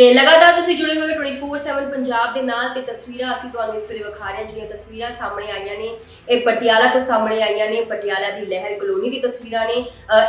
ਤੇ ਲਗਾਤਾਰ ਤੁਸੀਂ ਜੁੜੇ ਹੋਏ 24/7 ਪੰਜਾਬ ਦੇ ਨਾਲ ਤੇ ਤਸਵੀਰਾਂ ਅਸੀਂ ਤੁਹਾਨੂੰ ਇਸ ਵੇਲੇ ਵਿਖਾ ਰਹੇ ਹਾਂ, ਜਿਹੜੀਆਂ ਤਸਵੀਰਾਂ ਸਾਹਮਣੇ ਆਈਆਂ ਨੇ, ਇਹ ਪਟਿਆਲਾ ਤੋਂ ਸਾਹਮਣੇ ਆਈਆਂ ਨੇ, ਪਟਿਆਲਾ ਦੀ ਲਹਿਰ ਕਲੋਨੀ ਦੀ ਤਸਵੀਰਾਂ ਨੇ।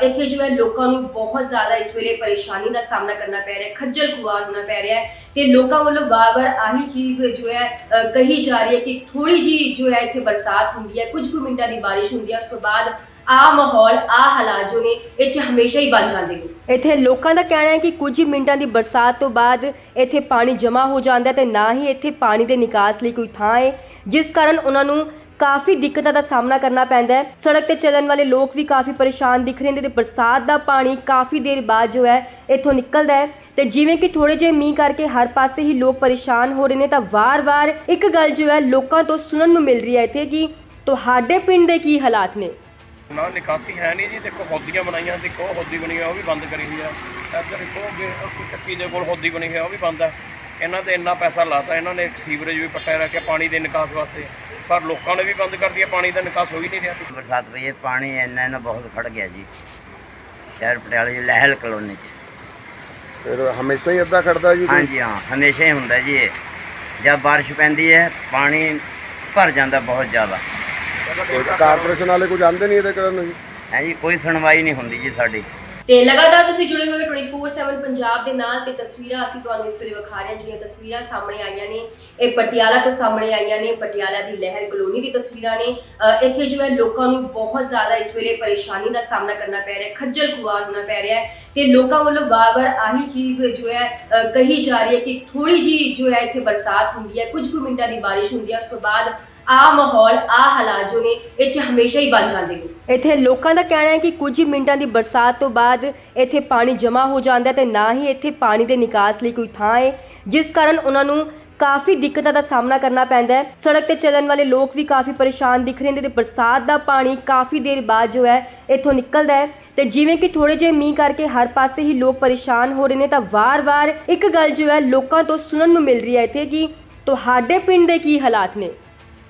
ਇੱਥੇ ਜੋ ਹੈ ਲੋਕਾਂ ਨੂੰ ਬਹੁਤ ਜ਼ਿਆਦਾ ਇਸ ਵੇਲੇ ਪਰੇਸ਼ਾਨੀ ਦਾ ਸਾਹਮਣਾ ਕਰਨਾ ਪੈ ਰਿਹਾ ਹੈ, ਖੱਜਲ ਖੁਆਰ ਹੋਣਾ ਪੈ ਰਿਹਾ ਹੈ ਤੇ ਲੋਕਾਂ ਵੱਲੋਂ ਵਾਰ-ਵਾਰ ਆਹੀ ਚੀਜ਼ ਜੋ ਹੈ ਕਹੀ ਜਾ ਰਹੀ ਹੈ ਕਿ ਥੋੜੀ ਜੀ ਜੋ ਹੈ ਇੱਥੇ ਬਰਸਾਤ ਹੁੰਦੀ ਹੈ, ਕੁਝ ਕੁ ਮਿੰਟਾਂ ਦੀ ਬਾਰਿਸ਼ ਹੁੰਦੀ ਹੈ, ਉਸ ਤੋਂ ਬਾਅਦ ਆ ਮਾਹੌਲ, ਆ ਹਾਲਾਤ ਜੋ ਨੇ, ਇੱਥੇ ਹਮੇਸ਼ਾ ਹੀ ਬਣ ਜਾਂਦੇ ਨੇ। ਇੱਥੇ ਲੋਕਾਂ ਦਾ ਕਹਿਣਾ ਹੈ ਕਿ ਕੁਝ ਹੀ ਮਿੰਟਾਂ ਦੀ ਬਰਸਾਤ ਤੋਂ ਬਾਅਦ ਇੱਥੇ ਪਾਣੀ ਜਮ੍ਹਾਂ ਹੋ ਜਾਂਦਾ ਹੈ ਤੇ ਨਾ ਹੀ ਇੱਥੇ ਪਾਣੀ ਦੇ ਨਿਕਾਸ ਲਈ ਕੋਈ ਥਾਂ ਹੈ, ਜਿਸ ਕਾਰਨ ਉਹਨਾਂ ਨੂੰ ਕਾਫੀ ਦਿੱਕਤਾਂ ਦਾ ਸਾਹਮਣਾ ਕਰਨਾ ਪੈਂਦਾ ਹੈ। ਸੜਕ ਤੇ ਚੱਲਣ ਵਾਲੇ ਲੋਕ ਵੀ ਕਾਫੀ ਪਰੇਸ਼ਾਨ ਦਿਖ ਰਹੇ ਨੇ ਤੇ ਬਰਸਾਤ ਦਾ ਪਾਣੀ ਕਾਫੀ ਦੇਰ ਬਾਅਦ ਜੋ ਹੈ, ਇੱਥੋਂ ਨਿਕਲਦਾ ਹੈ। ਤੇ ਜਿਵੇਂ ਕਿ ਥੋੜੇ ਜਿਹੇ ਮੀਂਹ ਕਰਕੇ ਹਰ ਪਾਸੇ ਹੀ ਲੋਕ ਪਰੇਸ਼ਾਨ ਹੋ ਰਹੇ ਨੇ, ਤਾਂ ਵਾਰ-ਵਾਰ ਇੱਕ ਗੱਲ ਜੋ ਹੈ, ਲੋਕਾਂ ਤੋਂ ਸੁਣਨ ਨੂੰ ਮਿਲ ਰਹੀ ਹੈ ਇੱਥੇ ਕਿ ਤੁਹਾਡੇ ਪਿੰਡ ਦੇ ਕੀ ਹਾਲਾਤ ਨੇ? ਨਾ ਨਿਕਾਸੀ ਹੈ ਨਹੀਂ ਜੀ ਦੇਖੋ ਹੌਦੀਆਂ ਬਣਾਈਆਂ ਤੇ ਕੋ ਹੌਦੀ ਬਣੀ ਹੋਈ ਉਹ ਵੀ ਬੰਦ ਕਰੀ ਹੋਈ ਆ। ਇੱਧਰ ਦੇਖੋ ਅੱਗੇ ਚੱਕੀ ਦੇ ਕੋਲ ਹੌਦੀ ਬਣੀ ਹੋਈ ਆ ਉਹ ਵੀ ਬੰਦ ਆ। ਇਹਨਾਂ ਤੇ ਇੰਨਾ ਪੈਸਾ ਲਾਤਾ ਇਹਨਾਂ ਨੇ ਸੀਵਰੇਜ ਵੀ ਪੱਟਿਆ ਰੱਖਿਆ ਪਾਣੀ ਦੇ ਨਿਕਾਸ ਵਾਸਤੇ। ਪਰ ਲੋਕਾਂ ਨੇ ਵੀ ਬੰਦ ਕਰ ਦਿਆ ਪਾਣੀ ਦਾ ਨਿਕਾਸ ਹੋ ਹੀ ਨਹੀਂ ਰਿਹਾ। ਬਰਸਾਤ ਪਈ ਹੈ ਪਾਣੀ ਇੰਨਾ ਇੰਨਾ ਬਹੁਤ ਖੜ ਗਿਆ ਜੀ ਸ਼ਹਿਰ ਪਟਿਆਲੇ ਦੀ ਲਹਿਲ ਕਲੋਨੀ 'ਚ। ਫਿਰ ਹਮੇਸ਼ਾ ਹੀ ਅੱਧਾ ਖੜਦਾ ਜੀ? ਹਾਂਜੀ ਹਾਂ ਹਮੇਸ਼ਾ ਹੀ ਹੁੰਦਾ ਜੀ ਇਹ। ਜਦ ਬਾਰਿਸ਼ ਪੈਂਦੀ ਹੈ ਪਾਣੀ ਭਰ ਜਾਂਦਾ ਬਹੁਤ ਜ਼ਿਆਦਾ। ਕੋਈ ਕਾਰਪੋਰੇਸ਼ਨ ਵਾਲੇ ਕੁਝ ਆਉਂਦੇ ਨਹੀਂ ਇਹਦੇ ਕਰਨ ਜੀ। ਹੈ ਜੀ ਕੋਈ ਸੁਣਵਾਈ ਨਹੀਂ ਹੁੰਦੀ ਜੀ ਸਾਡੀ। ਤੇ ਲਗਾਤਾਰ ਤੁਸੀਂ ਜੁੜੇ ਹੋਏ 24/7 ਪੰਜਾਬ ਦੇ ਨਾਲ ਤੇ ਤਸਵੀਰਾਂ ਅਸੀਂ ਤੁਹਾਨੂੰ ਇਸ ਵੇਲੇ ਵਿਖਾ ਰਹੇ ਹਾਂ ਜਿਹੜੀਆਂ ਤਸਵੀਰਾਂ ਸਾਹਮਣੇ ਆਈਆਂ ਨੇ। ਇਹ ਪਟਿਆਲਾ ਤੋਂ ਸਾਹਮਣੇ ਆਈਆਂ ਨੇ ਪਟਿਆਲਾ ਦੀ ਲਹਿਰ ਕਲੋਨੀ ਦੀ ਤਸਵੀਰਾਂ ਨੇ। ਇੱਥੇ ਜੋ ਹੈ ਲੋਕਾਂ ਨੂੰ ਬਹੁਤ ਜ਼ਿਆਦਾ ਇਸ ਵੇਲੇ ਪਰੇਸ਼ਾਨੀ ਦਾ ਸਾਹਮਣਾ ਕਰਨਾ ਪੈ ਰਿਹਾ ਹੈ ਖੱਜਲ ਖੁਆਰ ਹੋਣਾ ਪੈ ਰਿਹਾ ਹੈ। ਤੇ ਲੋਕਾਂ ਵੱਲੋਂ ਵਾਰ-ਵਾਰ ਆਹੀ ਚੀਜ਼ ਜੋ ਹੈ ਕਹੀ ਜਾ ਰਹੀ ਹੈ ਕਿ ਥੋੜੀ ਜੀ ਜੋ ਹੈ ਇੱਥੇ ਬਰਸਾਤ ਹੁੰਦੀ ਹੈ ਕੁਝ ਕੁ ਮਿੰਟਾਂ ਦੀ ਬਾਰਿਸ਼ ਹੁੰਦੀ ਹੈ ਉਸ ਤੋਂ ਬਾਅਦ ਆ ਮਾਹੌਲ, ਆ ਹਾਲਾਤ ਜੋ ਨੇ, ਇੱਥੇ ਹਮੇਸ਼ਾ ਹੀ ਬਣ ਜਾਂਦੇ ਨੇ। ਇੱਥੇ ਲੋਕਾਂ ਦਾ ਕਹਿਣਾ ਹੈ ਕਿ ਕੁਝ ਹੀ ਮਿੰਟਾਂ ਦੀ ਬਰਸਾਤ ਤੋਂ ਬਾਅਦ ਇੱਥੇ ਪਾਣੀ ਜਮ੍ਹਾਂ ਹੋ ਜਾਂਦਾ ਹੈ ਤੇ ਨਾ ਹੀ ਇੱਥੇ ਪਾਣੀ ਦੇ ਨਿਕਾਸ ਲਈ ਕੋਈ ਥਾਂ ਹੈ, ਜਿਸ ਕਾਰਨ ਉਹਨਾਂ ਨੂੰ ਕਾਫੀ ਦਿੱਕਤਾਂ ਦਾ ਸਾਹਮਣਾ ਕਰਨਾ ਪੈਂਦਾ ਹੈ। ਸੜਕ ਤੇ ਚੱਲਣ ਵਾਲੇ ਲੋਕ ਵੀ ਕਾਫੀ ਪਰੇਸ਼ਾਨ ਦਿਖ ਰਹੇ ਨੇ ਤੇ ਬਰਸਾਤ ਦਾ ਪਾਣੀ ਕਾਫੀ ਦੇਰ ਬਾਅਦ ਜੋ ਹੈ, ਇੱਥੋਂ ਨਿਕਲਦਾ ਹੈ। ਤੇ ਜਿਵੇਂ ਕਿ ਥੋੜੇ ਜਿਹੇ ਮੀਂਹ ਕਰਕੇ ਹਰ ਪਾਸੇ ਹੀ ਲੋਕ ਪਰੇਸ਼ਾਨ ਹੋ ਰਹੇ ਨੇ, ਤਾਂ ਵਾਰ-ਵਾਰ ਇੱਕ ਗੱਲ ਜੋ ਹੈ, ਲੋਕਾਂ ਤੋਂ ਸੁਣਨ ਨੂੰ ਮਿਲ ਰਹੀ ਹੈ ਇੱਥੇ ਕਿ ਤੁਹਾਡੇ ਪਿੰਡ ਦੇ ਕੀ ਹਾਲਾਤ ਨੇ?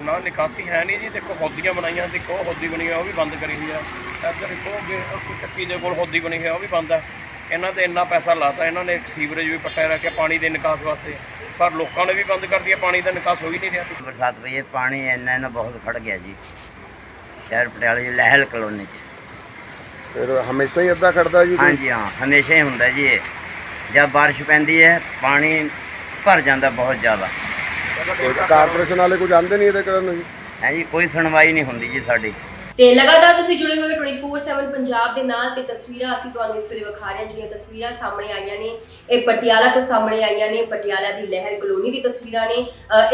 ਨਾ ਨਿਕਾਸੀ ਹੈ ਨਹੀਂ ਜੀ ਦੇਖੋ ਹੌਦੀਆਂ ਬਣਾਈਆਂ ਤੇ ਕੋ ਹੌਦੀ ਬਣੀ ਹੋਈ ਉਹ ਵੀ ਬੰਦ ਕਰੀ ਹੋਈ ਆ। ਇੱਧਰ ਦੇਖੋ ਅੱਗੇ ਚੱਕੀ ਦੇ ਕੋਲ ਹੌਦੀ ਬਣੀ ਹੋਈ ਆ ਉਹ ਵੀ ਬੰਦ ਆ। ਇਹਨਾਂ ਤੇ ਇੰਨਾ ਪੈਸਾ ਲਾਤਾ ਇਹਨਾਂ ਨੇ ਸੀਵਰੇਜ ਵੀ ਪੱਟਿਆ ਰੱਖਿਆ ਪਾਣੀ ਦੇ ਨਿਕਾਸ ਵਾਸਤੇ। ਪਰ ਲੋਕਾਂ ਨੇ ਵੀ ਬੰਦ ਕਰ ਦਿਆ ਪਾਣੀ ਦਾ ਨਿਕਾਸ ਹੋ ਹੀ ਨਹੀਂ ਰਿਹਾ। ਬਰਸਾਤ ਪਈ ਹੈ ਪਾਣੀ ਇੰਨਾ ਇੰਨਾ ਬਹੁਤ ਖੜ ਗਿਆ ਜੀ ਸ਼ਹਿਰ ਪਟਿਆਲੇ ਦੀ ਲਹਿਲ ਕਲੋਨੀ 'ਚ। ਫਿਰ ਹਮੇਸ਼ਾ ਹੀ ਅੱਧਾ ਖੜਦਾ ਜੀ? ਹਾਂਜੀ ਹਾਂ ਹਮੇਸ਼ਾ ਹੀ ਹੁੰਦਾ ਜੀ ਇਹ। ਜਦ ਬਾਰਿਸ਼ ਪੈਂਦੀ ਹੈ ਪਾਣੀ ਭਰ ਜਾਂਦਾ ਬਹੁਤ ਜ਼ਿਆਦਾ। ਕੋਈ ਕਾਰਪੋਰੇਸ਼ਨ ਵਾਲੇ ਕੁਝ ਆਉਂਦੇ ਨਹੀਂ ਇਹਦੇ ਕਰਨ ਜੀ। ਹੈ ਜੀ ਕੋਈ ਸੁਣਵਾਈ ਨਹੀਂ ਹੁੰਦੀ ਜੀ ਸਾਡੀ। ਤੇ ਲਗਾਤਾਰ ਤੁਸੀਂ ਜੁੜੇ ਹੋਏ 24/7 ਪੰਜਾਬ ਦੇ ਨਾਲ ਤੇ ਤਸਵੀਰਾਂ ਅਸੀਂ ਤੁਹਾਨੂੰ ਇਸ ਵੇਲੇ ਵਿਖਾ ਰਹੇ ਹਾਂ ਜਿਹੜੀਆਂ ਤਸਵੀਰਾਂ ਸਾਹਮਣੇ ਆਈਆਂ ਨੇ। ਇਹ ਪਟਿਆਲਾ ਤੋਂ ਸਾਹਮਣੇ ਆਈਆਂ ਨੇ ਪਟਿਆਲਾ ਦੀ ਲਹਿਰ ਕਲੋਨੀ ਦੀ ਤਸਵੀਰਾਂ ਨੇ।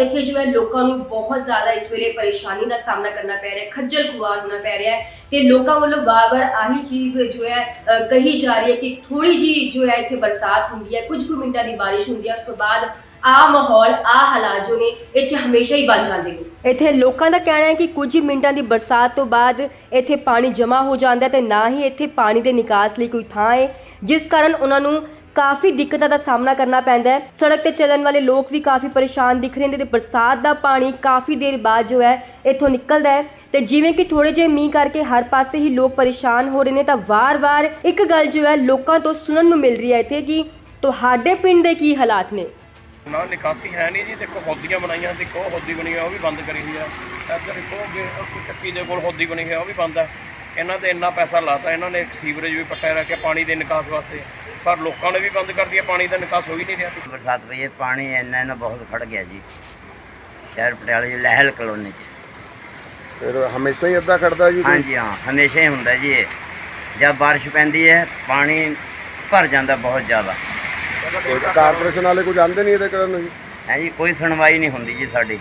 ਇੱਥੇ ਜੋ ਹੈ ਲੋਕਾਂ ਨੂੰ ਬਹੁਤ ਜ਼ਿਆਦਾ ਇਸ ਵੇਲੇ ਪਰੇਸ਼ਾਨੀ ਦਾ ਸਾਹਮਣਾ ਕਰਨਾ ਪੈ ਰਿਹਾ ਹੈ ਖੱਜਲ ਖੁਆਰ ਹੋਣਾ ਪੈ ਰਿਹਾ ਹੈ। ਤੇ ਲੋਕਾਂ ਵੱਲੋਂ ਵਾਰ-ਵਾਰ ਆਹੀ ਚੀਜ਼ ਜੋ ਹੈ ਕਹੀ ਜਾ ਰਹੀ ਹੈ ਕਿ ਥੋੜੀ ਜੀ ਜੋ ਹੈ ਇੱਥੇ ਬਰਸਾਤ ਹੁੰਦੀ ਹੈ ਕੁਝ ਕੁ ਮਿੰਟਾਂ ਦੀ ਬਾਰਿਸ਼ ਹੁੰਦੀ ਹੈ ਉਸ ਤੋਂ ਬਾਅਦ ਆ ਮਾਹੌਲ, ਆ ਹਾਲਾਤ ਜੋ ਨੇ, ਇੱਥੇ ਹਮੇਸ਼ਾ ਹੀ ਬਣ ਜਾਂਦੇ ਨੇ। ਇੱਥੇ ਲੋਕਾਂ ਦਾ ਕਹਿਣਾ ਹੈ ਕਿ ਕੁਝ ਹੀ ਮਿੰਟਾਂ ਦੀ ਬਰਸਾਤ ਤੋਂ ਬਾਅਦ ਇੱਥੇ ਪਾਣੀ ਜਮ੍ਹਾਂ ਹੋ ਜਾਂਦਾ ਹੈ ਤੇ ਨਾ ਹੀ ਇੱਥੇ ਪਾਣੀ ਦੇ ਨਿਕਾਸ ਲਈ ਕੋਈ ਥਾਂ ਹੈ, ਜਿਸ ਕਾਰਨ ਉਹਨਾਂ ਨੂੰ ਕਾਫੀ ਦਿੱਕਤਾਂ ਦਾ ਸਾਹਮਣਾ ਕਰਨਾ ਪੈਂਦਾ ਹੈ। ਸੜਕ ਤੇ ਚੱਲਣ ਵਾਲੇ ਲੋਕ ਵੀ ਕਾਫੀ ਪਰੇਸ਼ਾਨ ਦਿਖ ਰਹੇ ਨੇ ਤੇ ਬਰਸਾਤ ਦਾ ਪਾਣੀ ਕਾਫੀ ਦੇਰ ਬਾਅਦ ਜੋ ਹੈ, ਇੱਥੋਂ ਨਿਕਲਦਾ ਹੈ। ਤੇ ਜਿਵੇਂ ਕਿ ਥੋੜੇ ਜਿਹੇ ਮੀਂਹ ਕਰਕੇ ਹਰ ਪਾਸੇ ਹੀ ਲੋਕ ਪਰੇਸ਼ਾਨ ਹੋ ਰਹੇ ਨੇ, ਤਾਂ ਵਾਰ-ਵਾਰ ਇੱਕ ਗੱਲ ਜੋ ਹੈ, ਲੋਕਾਂ ਤੋਂ ਸੁਣਨ ਨੂੰ ਮਿਲ ਰਹੀ ਹੈ ਇੱਥੇ ਕਿ ਤੁਹਾਡੇ ਪਿੰਡ ਦੇ ਕੀ ਹਾਲਾਤ ਨੇ? ਨਾ ਨਿਕਾਸੀ ਹੈ ਨਹੀਂ ਜੀ ਦੇਖੋ ਹੌਦੀਆਂ ਬਣਾਈਆਂ ਤੇ ਕੋ ਹੌਦੀ ਬਣੀ ਹੋਈ ਉਹ ਵੀ ਬੰਦ ਕਰੀ ਹੋਈ ਆ। ਇੱਧਰ ਦੇਖੋ ਅੱਗੇ ਚੱਕੀ ਦੇ ਕੋਲ ਹੌਦੀ ਬਣੀ ਹੋਈ ਆ ਉਹ ਵੀ ਬੰਦ ਆ। ਇਹਨਾਂ ਤੇ ਇੰਨਾ ਪੈਸਾ ਲਾਤਾ ਇਹਨਾਂ ਨੇ ਸੀਵਰੇਜ ਵੀ ਪੱਟਿਆ ਰੱਖਿਆ ਪਾਣੀ ਦੇ ਨਿਕਾਸ ਵਾਸਤੇ। ਪਰ ਲੋਕਾਂ ਨੇ ਵੀ ਬੰਦ ਕਰ ਦਿਆ ਪਾਣੀ ਦਾ ਨਿਕਾਸ ਹੋ ਹੀ ਨਹੀਂ ਰਿਹਾ। ਬਰਸਾਤ ਪਈ ਹੈ ਪਾਣੀ ਇੰਨਾ ਇੰਨਾ ਬਹੁਤ ਖੜ ਗਿਆ ਜੀ। ਸ਼ਹਿਰ ਪਟਿਆਲੇ ਦੀ ਲਹਿਲ ਕਲੋਨੀ 'ਚ। ਫਿਰ ਹਮੇਸ਼ਾ ਹੀ ਅੱਧਾ ਖੜਦਾ ਜੀ? ਹਾਂਜੀ ਹਾਂ ਹਮੇਸ਼ਾ ਹੀ ਹੁੰਦਾ ਜੀ ਇਹ। ਜਦ ਬਾਰਿਸ਼ ਪੈਂਦੀ ਹੈ ਪਾਣੀ ਭਰ ਜਾਂਦਾ ਬਹੁਤ ਜ਼ਿਆਦਾ। ਕੋਈ ਕਾਰਪੋਰੇਸ਼ਨ ਵਾਲੇ ਕੁਝ ਆਉਂਦੇ ਨਹੀਂ ਇਹਦੇ ਕਰਨ ਜੀ? ਹੈ ਜੀ, ਕੋਈ ਸੁਣਵਾਈ ਨਹੀਂ ਹੁੰਦੀ ਜੀ ਸਾਡੀ।